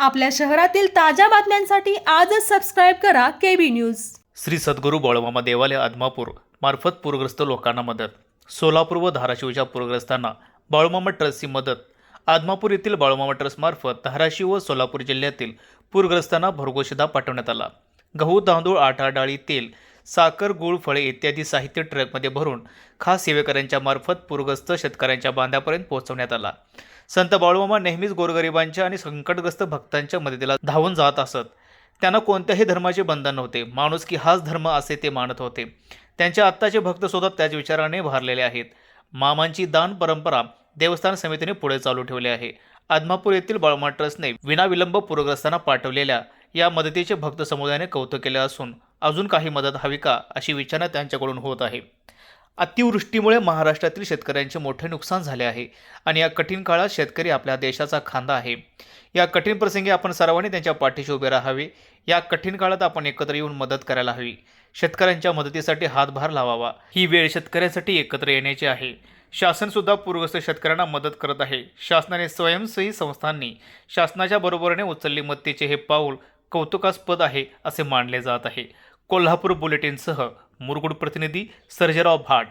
आपल्या शहरातील ताज्या बातम्यांसाठी आजच सबस्क्राईब करा केबी न्यूज श्री सद्गुरू बाळूमामा देवालय आदमापूर मार्फत पूरग्रस्त लोकांना मदत. सोलापूर व धाराशिवच्या पूरग्रस्तांना बाळूमामा ट्रस्टची मदत. आदमापूर येथील बाळूमामा ट्रस्टमार्फत धाराशिव व सोलापूर जिल्ह्यातील पूरग्रस्तांना भरघोषदा पाठवण्यात आला. गहू तांदूळ आटा डाळी तेल साखर गूळ फळे इत्यादी साहित्य ट्रकमध्ये भरून खास सेवेकऱ्यांच्या मार्फत पूरग्रस्त शेतकऱ्यांच्या बांधापर्यंत पोहोचवण्यात आला. संत बाळूमामा नेहमीच गोरगरिबांच्या आणि संकटग्रस्त भक्तांच्या मदतीला धावून जात असत. त्यांना कोणत्याही धर्माचे बंधन नव्हते. माणूस की हाच धर्म असे ते मानत होते. त्यांच्या आत्ताचे भक्त सुद्धा त्याच विचाराने भारलेले आहेत. मामांची दान परंपरा देवस्थान समितीने पुढे चालू ठेवली आहे. आदमापूर येथील बाळमा ट्रस्टने विनाविलंब पूरग्रस्तांना पाठवलेल्या या मदतीचे भक्त समुदायाने कौतुक केले असून अजून काही मदत हवी का अशी विचारणा त्यांच्याकडून होत आहे. अतिवृष्टीमुळे महाराष्ट्रातील शेतकऱ्यांचे मोठे नुकसान झाले आहे आणि या कठीण काळात शेतकरी आपल्या देशाचा खांदा आहे. या कठीण प्रसंगी आपण सर्वांनी त्यांच्या पाठीशी उभे राहावे. या कठीण काळात आपण एकत्र येऊन मदत करायला हवी. शेतकऱ्यांच्या मदतीसाठी हातभार लावावा. ही वेळ शेतकऱ्यांसाठी एकत्र येण्याची आहे. शासनसुद्धा पूरग्रस्त शेतकऱ्यांना मदत करत आहे. शासनाने स्वयंसेवी संस्थांनी शासनाच्या बरोबरीने उचलली मदतीचे हे पाऊल कौतुकास्पद आहे असे मानले जात आहे. कोल्हापूर बुलेटिनसह मुरगुड प्रतिनिधी सर्जेराव भाट.